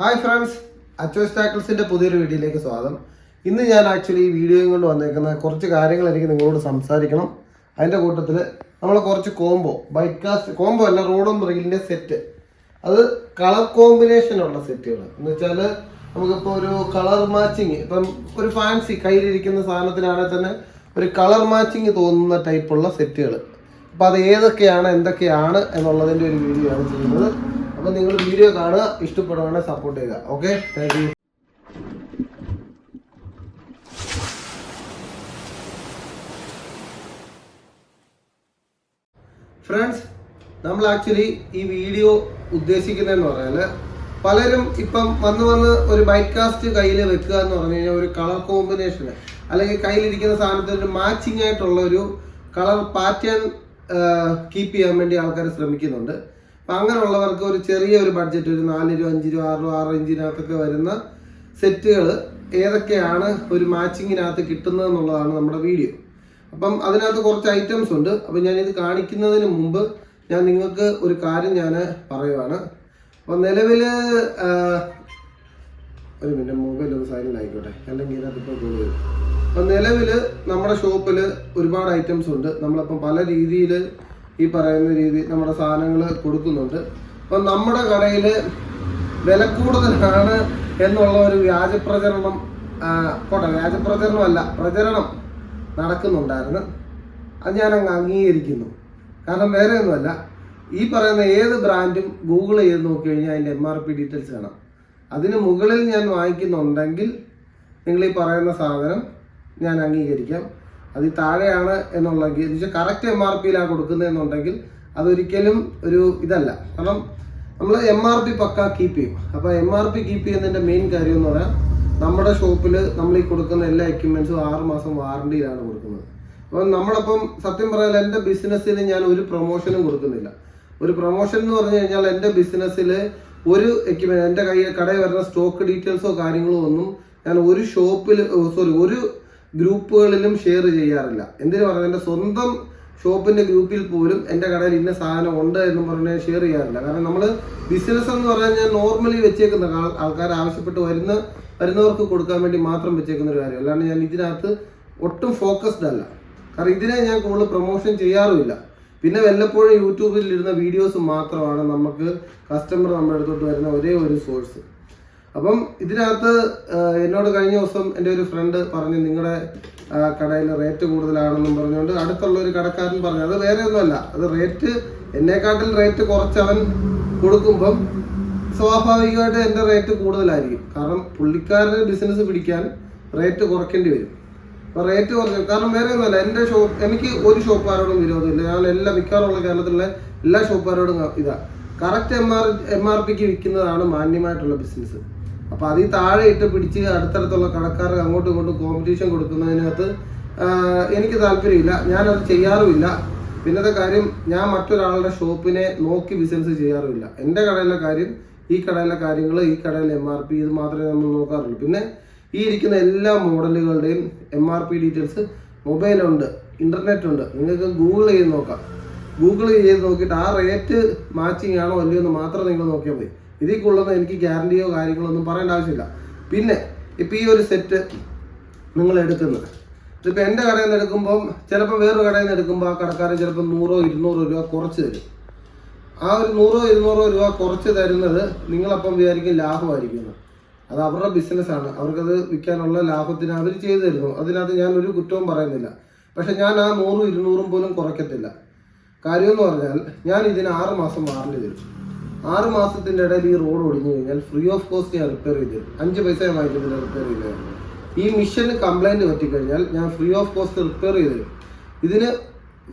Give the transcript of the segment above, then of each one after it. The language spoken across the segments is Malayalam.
ഹായ് ഫ്രണ്ട്സ് അച്ചോസ് ടാക്കിൾസിന്റെ പുതിയൊരു വീഡിയോയിലേക്ക് സ്വാഗതം. ഇന്ന് ഞാൻ ആക്ച്വലി ഈ വീഡിയോയും കൊണ്ട് വന്നേക്കുന്ന കുറച്ച് കാര്യങ്ങൾ എനിക്ക് നിങ്ങളോട് സംസാരിക്കണം. അതിന്റെ കൂട്ടത്തിൽ നമ്മൾ കുറച്ച് കോംബോ ബൈക്ക് കാസ്റ്റ് കോംബോ അല്ല റോഡും റീലിന്റെ സെറ്റ് അത് കളർ കോമ്പിനേഷനുള്ള സെറ്റുകൾ എന്ന് വെച്ചാൽ നമുക്കിപ്പോൾ ഒരു കളർ മാച്ചിങ് ഇപ്പം ഒരു ഫാൻസി കയ്യിലിരിക്കുന്ന സാധനത്തിനാണെങ്കിൽ തന്നെ ഒരു കളർ മാച്ചിങ് തോന്നുന്ന ടൈപ്പുള്ള സെറ്റുകൾ അപ്പോൾ അത് ഏതൊക്കെയാണ് എന്തൊക്കെയാണ് എന്നുള്ളതിന്റെ ഒരു വീഡിയോ ആണ് ചെയ്യുന്നത്. അപ്പോൾ നിങ്ങൾ വീഡിയോ കാണുക ഇഷ്ടപ്പെടുവാണെങ്കിൽ സപ്പോർട്ട് ചെയ്യുക. ഓക്കെ താങ്ക് യു ഫ്രണ്ട്സ് നമ്മൾ ആക്ച്വലി ഈ വീഡിയോ ഉദ്ദേശിക്കുന്നതെന്ന് പറഞ്ഞാൽ പലരും ഇപ്പം വന്ന് വന്ന് ഒരു ബൈക്ക് കാസ്റ്റ് കയ്യിൽ വെക്കുക എന്ന് പറഞ്ഞു കഴിഞ്ഞാൽ ഒരു കളർ കോമ്പിനേഷന് അല്ലെങ്കിൽ കയ്യിലിരിക്കുന്ന സാധനത്തിന് ഒരു മാച്ചിങ് ആയിട്ടുള്ള ഒരു കളർ പാറ്റേൺ കീപ്പ് ചെയ്യാൻ വേണ്ടി ആൾക്കാർ ശ്രമിക്കുന്നുണ്ട്. അപ്പം അങ്ങനെയുള്ളവർക്ക് ഒരു ചെറിയ ഒരു ബഡ്ജറ്റ് ഒരു നാല് രൂപ അഞ്ച് രൂപ ആറ് രൂപ ആറ് ഇഞ്ചിനകത്തൊക്കെ വരുന്ന സെറ്റുകൾ ഏതൊക്കെയാണ് ഒരു മാച്ചിങ്ങിനകത്ത് കിട്ടുന്നത് എന്നുള്ളതാണ് നമ്മുടെ വീഡിയോ. അപ്പം അതിനകത്ത് കുറച്ച് ഐറ്റംസ് ഉണ്ട്. അപ്പം ഞാനിത് കാണിക്കുന്നതിന് മുമ്പ് ഞാൻ നിങ്ങൾക്ക് ഒരു കാര്യം ഞാൻ പറയുവാണ്. അപ്പം നിലവിൽ ഒരു മിനിറ്റ് മൊബൈൽ ഒന്ന് സൈലന്റ് ആയിക്കോട്ടെ. അല്ലെങ്കിൽ അതിപ്പോൾ വരും. അപ്പം നിലവിൽ നമ്മുടെ ഷോപ്പിൽ ഒരുപാട് ഐറ്റംസ് ഉണ്ട്. നമ്മളപ്പം പല രീതിയിൽ ഈ പറയുന്ന രീതി നമ്മുടെ സാധനങ്ങൾ കൊടുക്കുന്നുണ്ട്. അപ്പം നമ്മുടെ കടയിൽ വില കൂടുതലാണ് എന്നുള്ള ഒരു വ്യാജ പ്രചരണം പോട്ടെ വ്യാജ പ്രചരണമല്ല പ്രചരണം നടക്കുന്നുണ്ടായിരുന്നു. അത് ഞാൻ അംഗീകരിക്കുന്നു. കാരണം വേറെ ഒന്നുമല്ല ഈ പറയുന്ന ഏത് ബ്രാൻഡും ഗൂഗിൾ ചെയ്ത് നോക്കി കഴിഞ്ഞാൽ അതിന്റെ എം ആർ പി ഡീറ്റെയിൽസ് കാണാം. അതിന് മുകളിൽ ഞാൻ വാങ്ങിക്കുന്നുണ്ടെങ്കിൽ നിങ്ങൾ ഈ പറയുന്ന സാധനം ഞാൻ അംഗീകരിക്കാം. അത് ഈ താഴെയാണ് എന്നുള്ളെങ്കിൽ എന്ന് വെച്ചാൽ കറക്റ്റ് എം ആർ പിയിലാണ് കൊടുക്കുന്നതെന്നുണ്ടെങ്കിൽ അതൊരിക്കലും ഒരു ഇതല്ല. കാരണം നമ്മൾ എം ആർ പി പക്ക കീപ്പ് ചെയ്യും. അപ്പോൾ എം ആർ പി കീപ്പ് ചെയ്യുന്നതിന്റെ മെയിൻ കാര്യം എന്ന് പറഞ്ഞാൽ നമ്മുടെ ഷോപ്പിൽ നമ്മൾ ഈ കൊടുക്കുന്ന എല്ലാ എക്യുപ്മെൻസും ആറ് മാസം വാറണ്ടിയിലാണ് കൊടുക്കുന്നത്. അപ്പം നമ്മളപ്പം സത്യം പറഞ്ഞാൽ എന്റെ ബിസിനസ്സിന് ഞാൻ ഒരു പ്രൊമോഷനും കൊടുക്കുന്നില്ല. ഒരു പ്രൊമോഷൻ എന്ന് പറഞ്ഞു കഴിഞ്ഞാൽ എന്റെ ബിസിനസ്സിൽ ഒരു എക്യുപ്മെന്റ് എന്റെ കയ്യിൽ കടയിൽ വരുന്ന സ്റ്റോക്ക് ഡീറ്റെയിൽസോ കാര്യങ്ങളോ ഒന്നും ഞാൻ ഒരു ഷോപ്പിൽ സോറി ഒരു ഗ്രൂപ്പുകളിലും ഷെയർ ചെയ്യാറില്ല. എന്തിനു പറഞ്ഞാൽ എന്റെ സ്വന്തം ഷോപ്പിന്റെ ഗ്രൂപ്പിൽ പോലും എന്റെ കടയിൽ ഇന്ന സാധനം ഉണ്ട് എന്ന് പറഞ്ഞ് ഷെയർ ചെയ്യാറില്ല. കാരണം നമ്മൾ ബിസിനസ് എന്ന് പറഞ്ഞാൽ നോർമലി വെച്ചേക്കുന്ന ആൾക്കാർ ആവശ്യപ്പെട്ട് വരുന്ന വരുന്നവർക്ക് കൊടുക്കാൻ വേണ്ടി മാത്രം വെച്ചേക്കുന്ന ഒരു കാര്യം. അല്ലാണ്ട് ഞാൻ ഇതിനകത്ത് ഒട്ടും ഫോക്കസ്ഡ് അല്ല. കാരണം ഇതിനെ ഞാൻ കൂടുതൽ പ്രൊമോഷൻ ചെയ്യാറുമില്ല. പിന്നെ വല്ലപ്പോഴും യൂട്യൂബിൽ ഇരുന്ന വീഡിയോസ് മാത്രമാണ് നമുക്ക് കസ്റ്റമർ നമ്മുടെ അടുത്തോട്ട് വരുന്ന ഒരേ ഒരു സോഴ്സ് അപ്പം ഇതിനകത്ത് എന്നോട് കഴിഞ്ഞ ദിവസം എന്റെ ഒരു ഫ്രണ്ട് പറഞ്ഞു നിങ്ങളുടെ കടയിൽ റേറ്റ് കൂടുതലാണെന്നും പറഞ്ഞുകൊണ്ട് അടുത്തുള്ള ഒരു കടക്കാരൻ പറഞ്ഞു അത് വേറെ ഒന്നുമല്ല അത് റേറ്റ് എന്നെക്കാട്ടിൽ റേറ്റ് കുറച്ചവൻ കൊടുക്കുമ്പം സ്വാഭാവികമായിട്ട് എന്റെ റേറ്റ് കൂടുതലായിരിക്കും. കാരണം പുള്ളിക്കാരന് ബിസിനസ് പിടിക്കാൻ റേറ്റ് കുറയ്ക്കേണ്ടി വരും. അപ്പോൾ റേറ്റ് കുറച്ച് കാരണം വേറെ ഒന്നുമല്ല എന്റെ ഷോപ്പ് എനിക്ക് ഒരു ഷോപ്പുകാരോടും വിരോധമില്ല. ഞാൻ എല്ലാ മിക്കവാറുള്ള കേരളത്തിലുള്ള എല്ലാ ഷോപ്പുകാരോടും ഇതാ. Correct M R M R പിക്ക് വിൽക്കുന്നതാണ് മാന്യമായിട്ടുള്ള ബിസിനസ് അപ്പോൾ അതിൽ താഴെ ഇട്ട് പിടിച്ച് അടുത്തടുത്തുള്ള കടക്കാർക്ക് അങ്ങോട്ടും ഇങ്ങോട്ടും കോമ്പറ്റീഷൻ കൊടുക്കുന്നതിനകത്ത് എനിക്ക് താല്പര്യമില്ല. ഞാനത് ചെയ്യാറുമില്ല. പിന്നത്തെ കാര്യം ഞാൻ മറ്റൊരാളുടെ ഷോപ്പിനെ നോക്കി ബിസിനസ് ചെയ്യാറുമില്ല. എന്റെ കടയിലെ കാര്യം ഈ കടയിലെ കാര്യങ്ങൾ ഈ കടയിലെ എം ആർ പി ഇത് മാത്രമേ നമ്മൾ നോക്കാറുള്ളൂ. പിന്നെ ഈ ഇരിക്കുന്ന എല്ലാ മോഡലുകളുടെയും എം ആർ പി ഡീറ്റെയിൽസ് മൊബൈലുണ്ട് ഇന്റർനെറ്റ് ഉണ്ട് നിങ്ങൾക്ക് ഗൂഗിൾ ചെയ്ത് നോക്കാം. ഗൂഗിൾ ചെയ്ത് നോക്കിയിട്ട് ആ റേറ്റ് മാച്ചിങ് ആണോ അല്ലയോ എന്ന് മാത്രം നിങ്ങൾ നോക്കിയാൽ മതി. ഇതിൽ കൊള്ളുന്ന എനിക്ക് ഗ്യാരണ്ടിയോ കാര്യങ്ങളോ ഒന്നും പറയേണ്ട ആവശ്യമില്ല. പിന്നെ ഇപ്പം ഈ ഒരു സെറ്റ് നിങ്ങൾ എടുക്കുന്നത്. ഇതിപ്പോൾ എന്റെ കടയിൽ നിന്ന് എടുക്കുമ്പം ചിലപ്പോൾ വേറൊരു കടയിൽ നിന്ന് എടുക്കുമ്പോൾ ആ കടക്കാരൻ ചിലപ്പോൾ നൂറോ ഇരുന്നൂറോ രൂപ കുറച്ച് തരും. ആ ഒരു നൂറോ ഇരുന്നൂറോ രൂപ കുറച്ച് തരുന്നത് നിങ്ങളപ്പം വിചാരിക്കും ലാഭമായിരിക്കുന്നത് അത് അവരുടെ ബിസിനസ്സാണ് അവർക്കത് വിൽക്കാനുള്ള ലാഭത്തിന് അവർ ചെയ്തു തരുന്നു. അതിനകത്ത് ഞാൻ ഒരു കുറ്റവും പറയുന്നില്ല. പക്ഷെ ഞാൻ ആ നൂറും ഇരുന്നൂറും പോലും കുറയ്ക്കത്തില്ല. കാര്യമെന്ന് പറഞ്ഞാൽ ഞാൻ ഇതിന് ആറ് മാസം വാറണ്ടി തരും. ആറ് മാസത്തിന്റെ ഇടയിൽ ഈ റോഡ് ഒടിഞ്ഞു കഴിഞ്ഞാൽ ഫ്രീ ഓഫ് കോസ്റ്റ് ഞാൻ റിപ്പയർ ചെയ്തു അഞ്ച് പൈസ ഞാൻ വാങ്ങിക്കുന്നില്ല റിപ്പയർ ചെയ്തായിരുന്നു ഈ മിഷന് കംപ്ലൈന്റ് പറ്റിക്കഴിഞ്ഞാൽ ഞാൻ ഫ്രീ ഓഫ് കോസ്റ്റ് റിപ്പയർ ചെയ്ത് ഇതിന്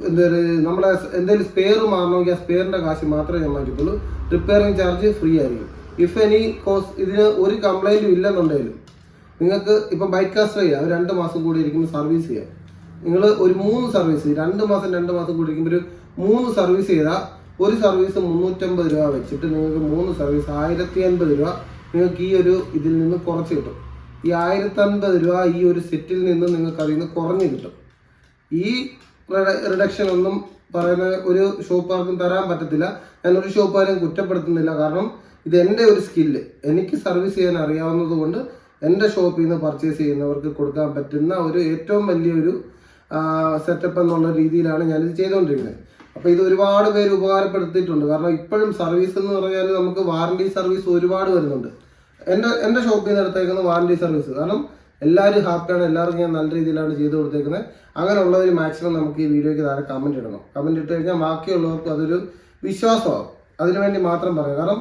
എന്താ നമ്മളെ എന്തെങ്കിലും സ്പെയർ മാറണമെങ്കിൽ ആ സ്പെയറിന്റെ കാശ് മാത്രമേ ഞാൻ വാങ്ങിക്കത്തുള്ളൂ. റിപ്പയറിംഗ് ചാർജ് ഫ്രീ ആയിരിക്കും. ഇഫ് എനി കോസ് ഇതിന് ഒരു കംപ്ലൈന്റും ഇല്ലെന്നുണ്ടെങ്കിലും നിങ്ങൾക്ക് ഇപ്പം ബൈക്ക് കാസ്റ്റർ ചെയ്യാം. രണ്ട് മാസം കൂടി ഇരിക്കുമ്പോൾ സർവീസ് ചെയ്യാം. നിങ്ങൾ ഒരു മൂന്ന് സർവീസ് രണ്ട് മാസം രണ്ട് മാസം കൂടി ഇരിക്കുമ്പോൾ ഒരു മൂന്ന് സർവീസ് ചെയ്താൽ ഒരു സർവീസ് മുന്നൂറ്റമ്പത് രൂപ വെച്ചിട്ട് നിങ്ങൾക്ക് മൂന്ന് സർവീസ് ആയിരത്തി അൻപത് രൂപ നിങ്ങൾക്ക് ഈ ഒരു ഇതിൽ നിന്ന് കുറച്ച് കിട്ടും. ഈ ആയിരത്തി അൻപത് രൂപ ഈ ഒരു സെറ്റിൽ നിന്ന് നിങ്ങൾക്ക് അതിൽ നിന്ന് കുറഞ്ഞ് കിട്ടും. ഈ റിഡക്ഷൻ ഒന്നും പറയുന്ന ഒരു ഷോപ്പുകാർക്കും തരാൻ പറ്റത്തില്ല. ഒരു ഷോപ്പുകാരും കുറ്റപ്പെടുത്തുന്നില്ല. കാരണം ഇത് എന്റെ ഒരു സ്കില്ല് എനിക്ക് സർവീസ് ചെയ്യാൻ അറിയാവുന്നത് കൊണ്ട് എന്റെ ഷോപ്പിൽ നിന്ന് പർച്ചേസ് ചെയ്യുന്നവർക്ക് കൊടുക്കാൻ പറ്റുന്ന ഒരു ഏറ്റവും വലിയൊരു സെറ്റപ്പ് എന്നുള്ള രീതിയിലാണ് ഞാനിത് ചെയ്തുകൊണ്ടിരിക്കുന്നത്. അപ്പോൾ ഇത് ഒരുപാട് പേര് ഉപകാരപ്പെടുത്തിയിട്ടുണ്ട്. കാരണം ഇപ്പോഴും സർവീസ് എന്ന് പറഞ്ഞാൽ നമുക്ക് വാറണ്ടി സർവീസ് ഒരുപാട് വരുന്നുണ്ട്. എന്റെ എന്റെ ഷോപ്പിൽ നിന്ന് എടുത്തേക്കുന്ന വാറണ്ടി സർവീസ് കാരണം എല്ലാവരും ഹാപ്പിയാണ് എല്ലാവർക്കും ഞാൻ നല്ല രീതിയിലാണ് ചെയ്തു കൊടുത്തേക്കുന്നത് അങ്ങനെയുള്ളവർ മാക്സിമം നമുക്ക് ഈ വീഡിയോയ്ക്ക് താഴെ കമന്റ് ഇടണം. കമന്റ് ഇട്ട് കഴിഞ്ഞാൽ ബാക്കിയുള്ളവർക്ക് അതൊരു വിശ്വാസമാകും അതിനുവേണ്ടി മാത്രം പറയാം. കാരണം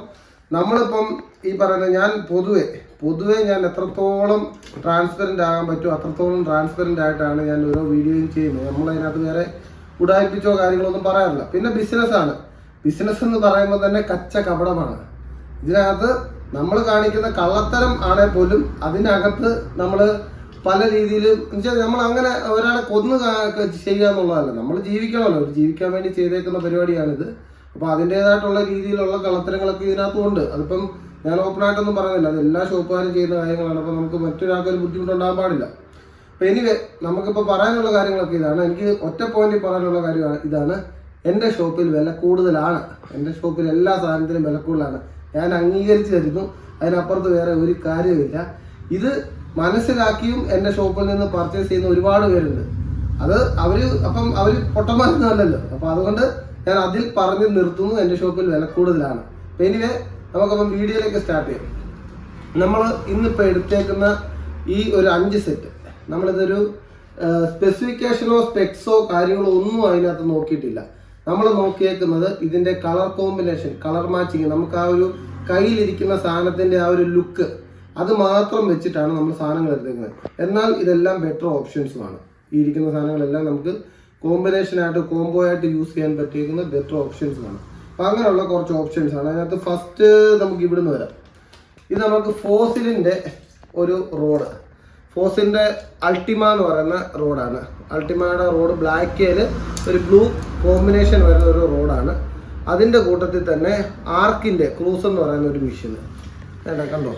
നമ്മളിപ്പം ഈ പറയുന്ന ഞാൻ പൊതുവെ പൊതുവെ ഞാൻ എത്രത്തോളം ട്രാൻസ്പെറന്റ് ആകാൻ പറ്റുമോ അത്രത്തോളം ട്രാൻസ്പെറന്റ് ആയിട്ടാണ് ഞാൻ ഓരോ വീഡിയോയും ചെയ്യുന്നത്. നമ്മളതിനകത്ത് വേറെ ഉടായിപ്പിച്ചോ കാര്യങ്ങളൊന്നും പറയാറില്ല. പിന്നെ ബിസിനസ്സാണ് ബിസിനസ് എന്ന് പറയുമ്പോൾ തന്നെ കച്ച കപടമാണ്. ഇതിനകത്ത് നമ്മൾ കാണിക്കുന്ന കള്ളത്തരം ആണെ പോലും അതിനകത്ത് നമ്മൾ പല രീതിയിലും നമ്മൾ അങ്ങനെ ഒരാളെ കൊന്നു ചെയ്യുക എന്നുള്ളതല്ല. നമ്മൾ ജീവിക്കണമല്ലോ. ജീവിക്കാൻ വേണ്ടി ചെയ്തേക്കുന്ന പരിപാടിയാണിത്. അപ്പോൾ അതിന്റെതായിട്ടുള്ള രീതിയിലുള്ള കള്ളത്തരങ്ങളൊക്കെ ഇതിനകത്തും ഉണ്ട് അതിപ്പം ഞാൻ ഓപ്പൺ ആയിട്ടൊന്നും പറയുന്നില്ല. അത് എല്ലാ ഷോപ്പുകാരും ചെയ്യുന്ന കാര്യങ്ങളാണ്. അപ്പോൾ നമുക്ക് മറ്റൊരാൾക്കൊരു ബുദ്ധിമുട്ടുണ്ടാകാൻ പാടില്ല. അപ്പോൾ എനിവേ നമുക്കിപ്പോൾ പറയാനുള്ള കാര്യങ്ങളൊക്കെ ഇതാണ്. എനിക്ക് ഒറ്റ പോയിന്റിൽ പറയാനുള്ള കാര്യമാണ് ഇതാണ്. എന്റെ ഷോപ്പിൽ വില കൂടുതലാണ്. എന്റെ ഷോപ്പിൽ എല്ലാ സാധനത്തിനും വില കൂടുതലാണ്. ഞാൻ അംഗീകരിച്ചു തരുന്നു. അതിനപ്പുറത്ത് വേറെ ഒരു കാര്യമില്ല ഇത് മനസ്സിലാക്കിയും എന്റെ ഷോപ്പിൽ നിന്ന് പർച്ചേസ് ചെയ്യുന്ന ഒരുപാട് പേരുണ്ട്. അത് അവർ അപ്പം അവർ പൊട്ടന്മാരൊന്നും അപ്പം അപ്പൊ അതുകൊണ്ട് ഞാൻ അതിൽ പറഞ്ഞു നിർത്തുന്നു. എന്റെ ഷോപ്പിൽ വില കൂടുതലാണ്. അപ്പം എനിവേ നമുക്കപ്പം വീഡിയോയിലേക്ക് സ്റ്റാർട്ട് ചെയ്യാം. നമ്മൾ ഇന്നിപ്പോൾ എടുത്തേക്കുന്ന ഈ ഒരു അഞ്ച് സെറ്റ് നമ്മളിതൊരു സ്പെസിഫിക്കേഷനോ സ്പെക്സോ കാര്യങ്ങളോ ഒന്നും അതിനകത്ത് നോക്കിയിട്ടില്ല. നമ്മൾ നോക്കിയേക്കുന്നത് ഇതിന്റെ കളർ കോമ്പിനേഷൻ കളർ മാച്ചിങ് നമുക്ക് ആ ഒരു കയ്യിലിരിക്കുന്ന സാധനത്തിന്റെ ആ ഒരു ലുക്ക് അത് മാത്രം വെച്ചിട്ടാണ് നമ്മൾ സാധനങ്ങൾ എടുത്തേക്കുന്നത്. എന്നാൽ ഇതെല്ലാം ബെറ്റർ ഓപ്ഷൻസുമാണ് ഈ ഇരിക്കുന്ന സാധനങ്ങളെല്ലാം നമുക്ക് കോമ്പിനേഷനായിട്ട് കോംബോ ആയിട്ട് യൂസ് ചെയ്യാൻ പറ്റിയിരിക്കുന്ന ബെറ്റർ ഓപ്ഷൻസുമാണ് അപ്പം അങ്ങനെയുള്ള കുറച്ച് ഓപ്ഷൻസ് ആണ്. അതിനകത്ത് ഫസ്റ്റ് നമുക്ക് ഇവിടുന്ന് വരാം. ഇത് നമുക്ക് ഫോസിലിന്റെ ഒരു റോഡ് ഫോസിലിന്റെ അൾട്ടിമ എന്ന് പറയുന്ന റോഡാണ്. അൾട്ടിമയുടെ റോഡ് ബ്ലാക്കിൽ ഒരു ബ്ലൂ കോമ്പിനേഷൻ വരുന്ന ഒരു റോഡാണ്. അതിന്റെ കൂട്ടത്തിൽ തന്നെ ആർക്കിന്റെ ക്രൂസ് എന്ന് പറയുന്ന ഒരു മെഷീൻ വേണ്ട കണ്ടോ?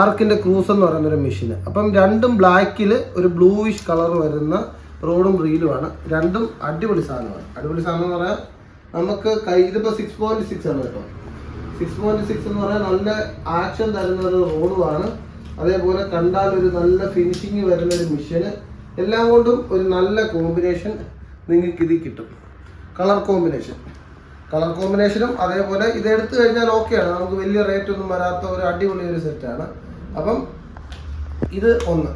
ആർക്കിന്റെ ക്രൂസ് എന്ന് പറയുന്ന ഒരു മെഷീൻ അപ്പം രണ്ടും ബ്ലാക്കിൽ ഒരു ബ്ലൂയിഷ് കളർ വരുന്ന റോഡും റീലുമാണ് രണ്ടും അടിപൊളി സാധനമാണ്. അടിപൊളി സാധനം എന്ന് പറയാൻ നമുക്ക് കൈ ഇതിപ്പോൾ സിക്സ് പോയിന്റ് സിക്സ് ആണ് കേട്ടോ. സിക്സ് പോയിന്റ് സിക്സ് എന്ന് പറയാൻ നല്ല ആക്ഷൻ തരുന്ന ഒരു റോഡുമാണ്. അതേപോലെ കണ്ടാൽ ഒരു നല്ല ഫിനിഷിങ് വരുന്ന ഒരു മിഷന് എല്ലാം കൊണ്ടും ഒരു നല്ല കോമ്പിനേഷൻ നിങ്ങൾക്ക് ഇതിൽ കിട്ടും. കളർ കോമ്പിനേഷൻ കളർ കോമ്പിനേഷനും അതേപോലെ ഇത് എടുത്തു കഴിഞ്ഞാൽ ഓക്കെയാണ് നമുക്ക് വലിയ റേറ്റ് ഒന്നും വരാത്ത ഒരു അടിപൊളി ഒരു സെറ്റാണ് അപ്പം ഇത് ഒന്ന്.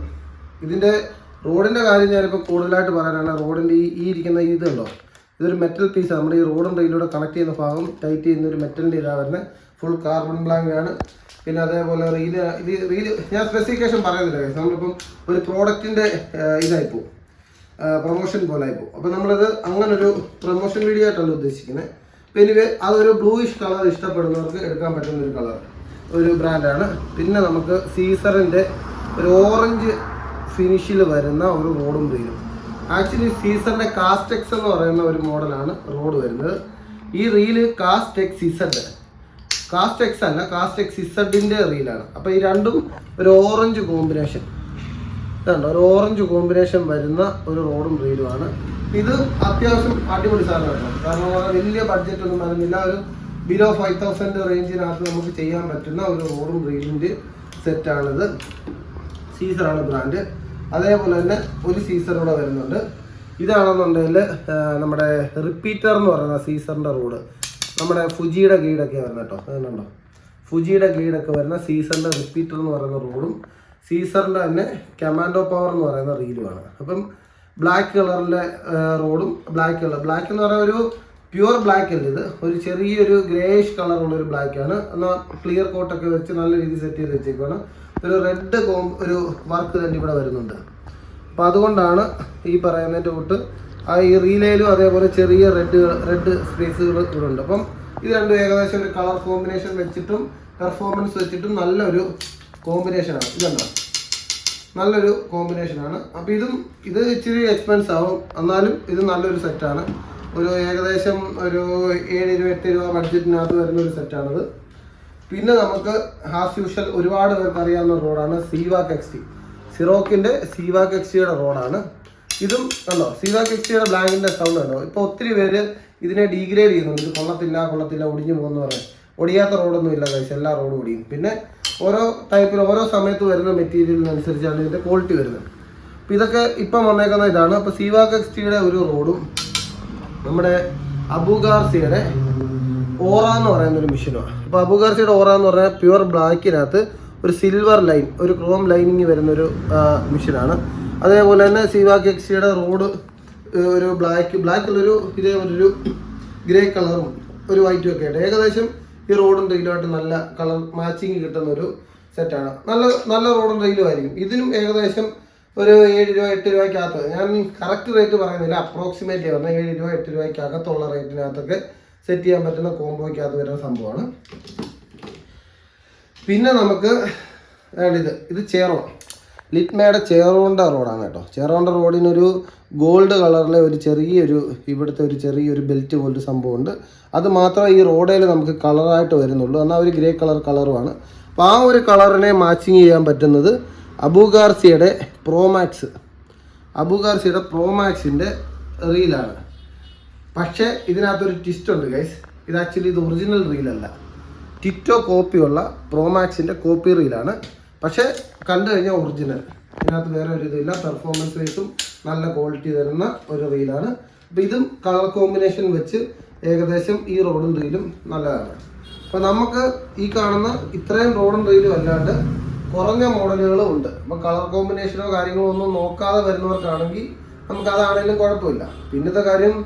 ഇതിന്റെ റോഡിന്റെ കാര്യം ഞാനിപ്പോൾ കൂടുതലായിട്ട് പറയാനാണ്. റോഡിന്റെ ഈ ഈ ഇരിക്കുന്ന ഇതുണ്ടോ ഇതൊരു മെറ്റൽ പീസാണ് നമ്മുടെ ഈ റോഡും റെയിലൂടെ കണക്ട് ചെയ്യുന്ന ഭാഗം ടൈറ്റ് ചെയ്യുന്ന ഒരു മെറ്റലിന്റെ ഇതാണ് വരുന്നത് ഫുൾ കാർബൺ ബ്ലാങ്ക് ആണ്. പിന്നെ അതേപോലെ റീൽ ഇത് റീൽ ഞാൻ സ്പെസിഫിക്കേഷൻ പറയുന്നില്ല. നമ്മളിപ്പം ഒരു പ്രോഡക്റ്റിന്റെ ഇതായി പോകും പ്രൊമോഷൻ പോലെ ആയി പോകും അപ്പോൾ നമ്മളത് അങ്ങനെ ഒരു പ്രൊമോഷൻ വീഡിയോ ആയിട്ടല്ല ഉദ്ദേശിക്കുന്നത് പിന്നെ അതൊരു ബ്ലൂയിഷ് കളർ ഇഷ്ടപ്പെടുന്നവർക്ക് എടുക്കാൻ പറ്റുന്ന ഒരു കളർ ഒരു ബ്രാൻഡാണ് പിന്നെ നമുക്ക് സീസറിന്റെ ഒരു ഓറഞ്ച് ഫിനിഷിൽ വരുന്ന ഒരു റോഡും റീലും ആക്ച്വലി സീസറിന്റെ കാസ്റ്റെക്സ് എന്ന് പറയുന്ന ഒരു മോഡലാണ് റോഡ് വരുന്നത്. ഈ reel Cast X Z cast X അല്ല കാസ്റ്റ് എക്സ് ഇസഡിന്റെ റീലാണ് അപ്പോൾ ഈ രണ്ടും ഒരു ഓറഞ്ച് കോമ്പിനേഷൻ ഇതുണ്ട്? ഒരു ഓറഞ്ച് കോമ്പിനേഷൻ വരുന്ന ഒരു റോഡും റീലുമാണ് ഇത് അത്യാവശ്യം അടിപൊളി സാധനമാണ് കാരണം വലിയ ബഡ്ജറ്റ് ഒന്നും വരുന്നില്ല. ഒരു ബിലോ ഫൈവ് തൗസൻഡ് റേഞ്ചിനകത്ത് നമുക്ക് ചെയ്യാൻ പറ്റുന്ന ഒരു റോഡും റീലിന്റെ സെറ്റാണിത് സീസറാണ് ബ്രാൻഡ് അതേപോലെ തന്നെ ഒരു സീസർ കൂടെ വരുന്നുണ്ട്. ഇതാണെന്നുണ്ടെങ്കിൽ നമ്മുടെ റിപ്പീറ്റർ എന്ന് പറയുന്ന സീസറിന്റെ റോഡ്. നമ്മുടെ ഫുജിയുടെ ഗൈഡൊക്കെ വരുന്നത് കേട്ടോ. അതുണ്ടോ ഫുജിയുടെ ഗൈഡൊക്കെ വരുന്ന സീസറിന്റെ റിപ്പീറ്റർ എന്ന് പറയുന്ന റോഡും സീസറിന്റെ തന്നെ കമാൻഡോ പവർ എന്ന് പറയുന്ന റീലുമാണ് അപ്പം ബ്ലാക്ക് കളറിലെ റോഡും ബ്ലാക്ക് കളർ ബ്ലാക്ക് എന്ന് പറയുന്ന ഒരു പ്യുവർ ബ്ലാക്ക് അല്ല ഇത്? ഒരു ചെറിയൊരു ഗ്രേഷ് കളറുള്ള ഒരു ബ്ലാക്ക് ആണ്. എന്നാൽ ക്ലിയർ കോട്ടൊക്കെ വെച്ച് നല്ല രീതിയിൽ സെറ്റ് ചെയ്ത് വെച്ചേക്കുവാണ്. ഒരു റെഡ് കോം ഒരു വർക്ക് തന്നെ ഇവിടെ വരുന്നുണ്ട്. അപ്പോൾ അതുകൊണ്ടാണ് ഈ പറയുന്നതിന്റെ കൂട്ട് ആ ഈ റീലയിലും അതേപോലെ ചെറിയ റെഡ് റെഡ് സ്പേസുകൾ ഇവിടെ ഉണ്ട്. അപ്പം ഇത് രണ്ടും ഏകദേശം ഒരു കളർ കോമ്പിനേഷൻ വെച്ചിട്ടും പെർഫോമൻസ് വെച്ചിട്ടും നല്ലൊരു കോമ്പിനേഷനാണ് ഇതുണ്ടോ നല്ലൊരു കോമ്പിനേഷനാണ് അപ്പോൾ ഇതും ഇത് ഇച്ചിരി എക്സ്പെൻസ് ആവും. എന്നാലും ഇത് നല്ലൊരു സെറ്റാണ് ഒരു ഏകദേശം ഒരു ഏഴ് രൂപ എട്ട് രൂപ ബഡ്ജറ്റിനകത്ത് വരുന്ന ഒരു സെറ്റാണിത് പിന്നെ നമുക്ക് ഹാസ് യൂഷ്വൽ ഒരുപാട് പേർക്ക് അറിയാവുന്ന റോഡാണ് സീവാക് എക്സ് ടി സിറോക്കിന്റെ സീവാക് എക്സ് ടിയുടെ റോഡാണ് ഇതും കണ്ടോ? സീതാ കിക്സിയുടെ ബ്ലാങ്കിന്റെ സൗണ്ട് കണ്ടോ? ഇപ്പോൾ ഒത്തിരി പേര് ഇതിനെ ഡീഗ്രേഡ് ചെയ്യുന്നുണ്ട്. ഇത് കൊള്ളത്തില്ല കൊള്ളത്തില്ല ഒടിഞ്ഞു പോകുന്ന പറയാം ഒടിയാത്ത റോഡൊന്നും ഇല്ല കഴിച്ച് എല്ലാ റോഡും ഒടിയും പിന്നെ ഓരോ ടൈപ്പിൽ ഓരോ സമയത്ത് വരുന്ന മെറ്റീരിയലിനനുസരിച്ചാണ് ഇതിന്റെ ക്വാളിറ്റി വരുന്നത്. അപ്പോൾ ഇതൊക്കെ ഇപ്പം വന്നേക്കുന്ന ഇതാണ്. അപ്പോൾ സീവാക്ക് എക്സ്റ്റിയുടെ ഒരു റോഡും നമ്മുടെ അബുഗാർസിയുടെ ഓറ എന്ന് പറയുന്ന ഒരു മെഷീനുമാണ് അപ്പോൾ അബുഗാർസിയുടെ ഓറ എന്ന് പറഞ്ഞാൽ പ്യുവർ ബ്ലാക്കിനകത്ത് ഒരു സിൽവർ ലൈൻ ഒരു ക്രോം ലൈനിങ് വരുന്നൊരു മെഷീനാണ് അതേപോലെ തന്നെ സീവാക്ക് എക്സിയുടെ റോഡ് ഒരു ബ്ലാക്ക് ബ്ലാക്ക് ഉള്ളൊരു ഇതേപോലെ ഒരു ഗ്രേ കളറും ഒരു വൈറ്റും ഒക്കെ ആയിട്ട്. ഏകദേശം ഈ റോഡും റെയിലുമായിട്ട് നല്ല കളർ മാച്ചിങ് കിട്ടുന്ന ഒരു സെറ്റാണ് നല്ല നല്ല റോഡും റെയിലും ആയിരിക്കും. ഇതിനും ഏകദേശം ഒരു ഏഴ് രൂപ എട്ട് രൂപയ്ക്കകത്ത്. ഞാൻ കറക്റ്റ് റേറ്റ് പറയുന്നില്ല. അപ്രോക്സിമേറ്റ്ലി പറഞ്ഞാൽ ഏഴ് രൂപ എട്ട് രൂപയ്ക്കകത്തുള്ള റേറ്റിനകത്തൊക്കെ സെറ്റ് ചെയ്യാൻ പറ്റുന്ന കോംബോയ്ക്കകത്ത് വരുന്ന സംഭവമാണ്. പിന്നെ നമുക്ക് വേണ്ടത് ഇത്. ചേറോൺ ലിറ്റ്മയുടെ ചേറോണ്ട റോഡാണ് കേട്ടോ. ചേറോണ്ട റോഡിനൊരു ഗോൾഡ് കളറിലെ ഒരു ചെറിയൊരു ഇവിടുത്തെ ഒരു ചെറിയൊരു ബെൽറ്റ് പോലൊരു സംഭവമുണ്ട്. അത് മാത്രമേ ഈ റോഡേൽ നമുക്ക് കളറായിട്ട് വരുന്നുള്ളൂ. എന്നാൽ ഒരു ഗ്രേ കളർ കളറുമാണ്. അപ്പോൾ ആ ഒരു കളറിനെ മാച്ചിങ് ചെയ്യാൻ പറ്റുന്നത് അബുഗാർസിയുടെ പ്രോമാക്സ് അബുഗാർസിയുടെ പ്രോമാക്സിന്റെ റീലാണ്. പക്ഷേ ഇതിനകത്തൊരു ട്വിസ്റ്റ് ഉണ്ട് ഗൈസ് ഇത് ആക്ച്വലി ഇത് ഒറിജിനൽ റീലല്ല ടിറ്റോ കോപ്പിയുള്ള പ്രോമാക്സിന്റെ കോപ്പി റീലാണ് പക്ഷേ കണ്ടു കഴിഞ്ഞാൽ ഒറിജിനൽ ഇതിനകത്ത് വേറെ ഒരു ഇതില്ല പെർഫോമൻസ് വൈസും നല്ല ക്വാളിറ്റി തരുന്ന ഒരു റീലാണ് അപ്പോൾ ഇതും കളർ കോമ്പിനേഷൻ വെച്ച് ഏകദേശം ഈ റോഡും റീലും നല്ലതാണ്. അപ്പോൾ നമുക്ക് ഈ കാണുന്ന ഇത്രയും റോഡും റീലും അല്ലാണ്ട് കുറഞ്ഞ മോഡലുകളും ഉണ്ട്. അപ്പോൾ കളർ കോമ്പിനേഷനോ കാര്യങ്ങളോ ഒന്നും നോക്കാതെ വരുന്നവർക്കാണെങ്കിൽ നമുക്ക് അതാണെങ്കിലും കുഴപ്പമില്ല. പിന്നത്തെ കാര്യം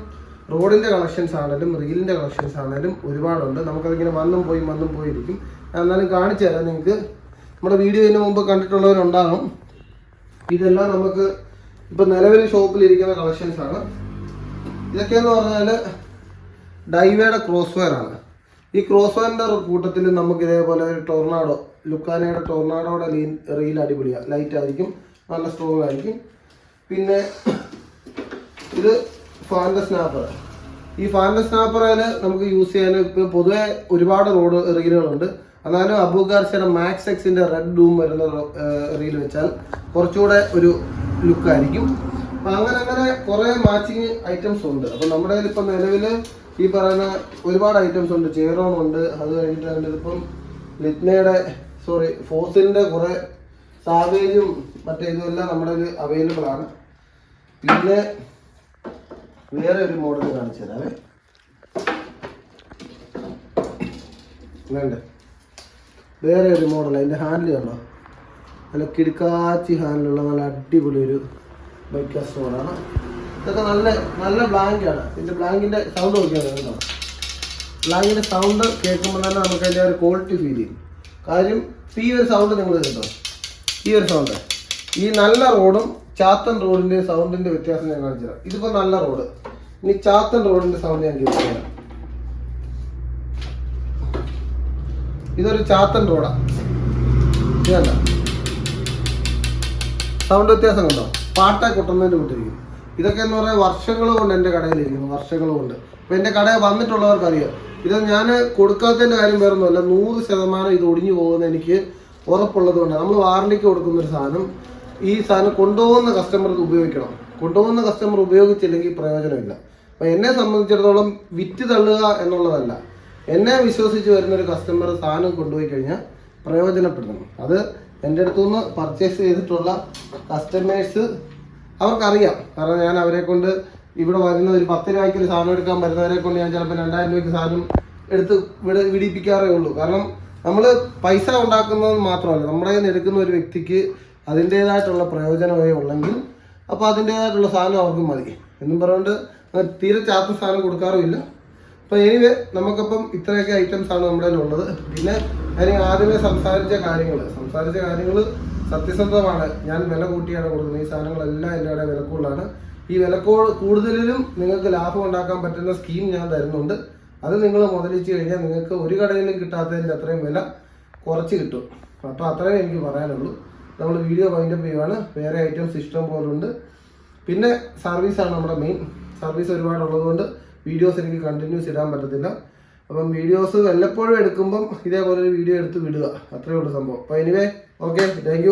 റോഡിന്റെ കളക്ഷൻസ് ആണെങ്കിലും റീലിന്റെ കളക്ഷൻസ് ആണെങ്കിലും ഒരുപാടുണ്ട്. നമുക്കതിങ്ങനെ വന്നും പോയി വന്നും പോയിരിക്കും എന്നാലും കാണിച്ചു തരാം നിങ്ങൾക്ക് നമ്മുടെ വീഡിയോയിന് മുമ്പ് കണ്ടിട്ടുള്ളവരുണ്ടാകും. ഇതെല്ലാം നമുക്ക് ഇപ്പം നിലവിൽ ഷോപ്പിലിരിക്കുന്ന കളക്ഷൻസ് ആണ്. ഇതൊക്കെയെന്ന് പറഞ്ഞാൽ ഡൈവയുടെ ക്രോസ് വയർ ആണ്. ഈ ക്രോസ് കൂട്ടത്തിൽ നമുക്ക് ഇതേപോലെ ഒരു ടൊർണാഡോ ലുക്കാനയുടെ ടൊർണാഡോയുടെ ലീൻ റീൽ അടിപൊളിയാണ് ലൈറ്റ് ആയിരിക്കും നല്ല സ്ട്രോങ് ആയിരിക്കും. പിന്നെ ഇത് ഫാന്റെ സ്നാപ്പർ ഈ ഫാന്റെ സ്നാപ്പറിൽ നമുക്ക് യൂസ് ചെയ്യാൻ ഇപ്പോൾ പൊതുവെ ഒരുപാട് റോഡ് റീലുകളുണ്ട് എന്നാലും അബു ഗാർസിയുടെ മാക്സ് എക്സിന്റെ റെഡ് ഡൂം വരുന്ന റീൽ വെച്ചാൽ കുറച്ചുകൂടെ ഒരു ലുക്കായിരിക്കും അപ്പം അങ്ങനെ അങ്ങനെ കുറേ മാച്ചിങ് ഐറ്റംസ് ഉണ്ട്. അപ്പം നമ്മുടെ കയ്യിൽ ഇപ്പം നിലവിൽ ഈ പറയുന്ന ഒരുപാട് ഐറ്റംസ് ഉണ്ട്. ചേറോൺ ഉണ്ട്. അത് കഴിഞ്ഞിട്ട് അതിന്റെ ഇപ്പം ലിറ്റ്നയുടെ സോറി ഫോസിലിന്റെ കുറേ സാവേജും മറ്റേ ഇതുമെല്ലാം നമ്മുടെ കയ്യിൽ അവൈലബിൾ ആണ്. പിന്നെ വേറെ ഒരു മോഡൽ കാണിച്ചു തരാം വേണ്ട? വേറെ ഒരു മോഡൽ അതിന്റെ ഹാൻഡിൽ കണ്ടോ? നല്ല കിടുക്കാച്ചി ഹാൻഡിലുള്ള നല്ല അടിപൊളി ഒരു ബൈക്ക് സ്റ്റോറാണ് ഇതൊക്കെ നല്ല നല്ല ബ്ലാങ്കാണ് ഇതിന്റെ ബ്ലാങ്കിന്റെ സൗണ്ട് നോക്കിയാണ് കേട്ടോ. ബ്ലാങ്കിന്റെ സൗണ്ട് കേൾക്കുമ്പോൾ തന്നെ നമുക്ക് അതിന്റെ ഒരു ക്വാളിറ്റി ഫീൽ ചെയ്യും. കാര്യം ഈ ഒരു സൗണ്ട് നിങ്ങൾ കേട്ടോ. ഈ ഒരു സൗണ്ട് ഈ നല്ല റോഡും ചാത്തൻ റോഡിന്റെ സൗണ്ടിന്റെ വ്യത്യാസം ഞാൻ കാണിച്ചു തരാം ഇതിപ്പോൾ നല്ല റോഡ് ഇനി ചാത്തൻ റോഡിന്റെ സൗണ്ട് ഞാൻ കേൾച്ചു തരാം ഇതൊരു ചാത്തൻ റോഡാണ് സൗണ്ട് വ്യത്യാസം കണ്ടോ? പാട്ട കുട്ടുന്നതിന്റെ കൂട്ടിരിക്കും ഇതൊക്കെ എന്ന് പറഞ്ഞാൽ വർഷങ്ങൾ കൊണ്ട് എന്റെ കടയിലിരിക്കുന്നു വർഷങ്ങൾ കൊണ്ട്. അപ്പോൾ എന്റെ കടയിൽ വന്നിട്ടുള്ളവർക്ക് അറിയാം ഇത് ഞാൻ കൊടുക്കാത്തതിന്റെ കാര്യം വേറൊന്നുമല്ല നൂറ് ശതമാനം ഇത് ഒടിഞ്ഞു പോകുന്ന എനിക്ക് ഉറപ്പുള്ളത് കൊണ്ട് നമ്മൾ വാറണ്ടിക്ക് കൊടുക്കുന്ന ഒരു സാധനം ഈ സാധനം കൊണ്ടുപോകുന്ന കസ്റ്റമർക്ക് ഉപയോഗിക്കണം. കൊണ്ടുപോകുന്ന കസ്റ്റമർ ഉപയോഗിച്ചില്ലെങ്കിൽ പ്രയോജനമില്ല. അപ്പോൾ എന്നെ സംബന്ധിച്ചിടത്തോളം വിറ്റ് തള്ളുക എന്നുള്ളതല്ല. എന്നെ വിശ്വസിച്ച് വരുന്ന ഒരു കസ്റ്റമർ സാധനം കൊണ്ടുപോയി കഴിഞ്ഞാൽ പ്രയോജനപ്പെടണം അത് എന്റെ അടുത്തുനിന്ന് പർച്ചേസ് ചെയ്തിട്ടുള്ള കസ്റ്റമേഴ്സ് അവർക്കറിയാം. കാരണം ഞാൻ അവരെ കൊണ്ട് ഇവിടെ വരുന്ന ഒരു പത്ത് രൂപയ്ക്ക് ഒരു സാധനം എടുക്കാൻ വരുന്നവരെ കൊണ്ട് ഞാൻ ചിലപ്പോൾ രണ്ടായിരം രൂപയ്ക്ക് സാധനം എടുത്ത് വിട വിടിപ്പിക്കാറേ ഉള്ളൂ. കാരണം നമ്മൾ പൈസ ഉണ്ടാക്കുന്നത് മാത്രമല്ല നമ്മുടെ കയ്യിൽ നിന്ന് എടുക്കുന്ന ഒരു വ്യക്തിക്ക് അതിന്റേതായിട്ടുള്ള പ്രയോജനമേ ഉള്ളെങ്കിൽ അപ്പോൾ അതിന്റേതായിട്ടുള്ള സാധനം അവർക്ക് മതി. എന്നും പറഞ്ഞുകൊണ്ട് തീരെ ചാത്ത സാധനം കൊടുക്കാറുമില്ല. അപ്പോൾ എനിവേ നമുക്കപ്പം ഇത്രയൊക്കെ ഐറ്റംസ് ആണ് നമ്മുടെ ഉള്ളത് പിന്നെ ഞാൻ ആദ്യമേ സംസാരിച്ച കാര്യങ്ങൾ സംസാരിച്ച കാര്യങ്ങൾ സത്യസന്ധമാണ്. ഞാൻ വില കൂട്ടിയാണ് കൊടുക്കുന്നത്. ഈ സാധനങ്ങളെല്ലാം എന്റെ അവിടെ വിലക്കൂടാണ് ഈ വിലക്കോ കൂടുതലും നിങ്ങൾക്ക് ലാഭം ഉണ്ടാക്കാൻ പറ്റുന്ന സ്കീം ഞാൻ തരുന്നുണ്ട്. അത് നിങ്ങൾ മുതലിച്ച് കഴിഞ്ഞാൽ നിങ്ങൾക്ക് ഒരു കടയിലും കിട്ടാത്തതിന്റെ അത്രയും വില കുറച്ച് കിട്ടും. അപ്പോൾ അത്രയും എനിക്ക് പറയാനുള്ളൂ. നമ്മൾ വീഡിയോ വൈൻഡപ്പ് ചെയ്യുവാണ്. വേറെ ഐറ്റംസ് ഇഷ്ടം പോലുണ്ട്. പിന്നെ സർവീസാണ് നമ്മുടെ മെയിൻ സർവീസ് ഒരുപാടുള്ളതുകൊണ്ട് വീഡിയോസ് എനിക്ക് കണ്ടിന്യൂസ് ഇടാൻ പറ്റത്തില്ല. അപ്പം വീഡിയോസ് വല്ലപ്പോഴും എടുക്കുമ്പം ഇതേപോലെ ഒരു വീഡിയോ എടുത്ത് വിടുക. അത്രയേ ഉള്ളൂ സംഭവം. അപ്പോൾ എനിവേ ഓക്കെ താങ്ക്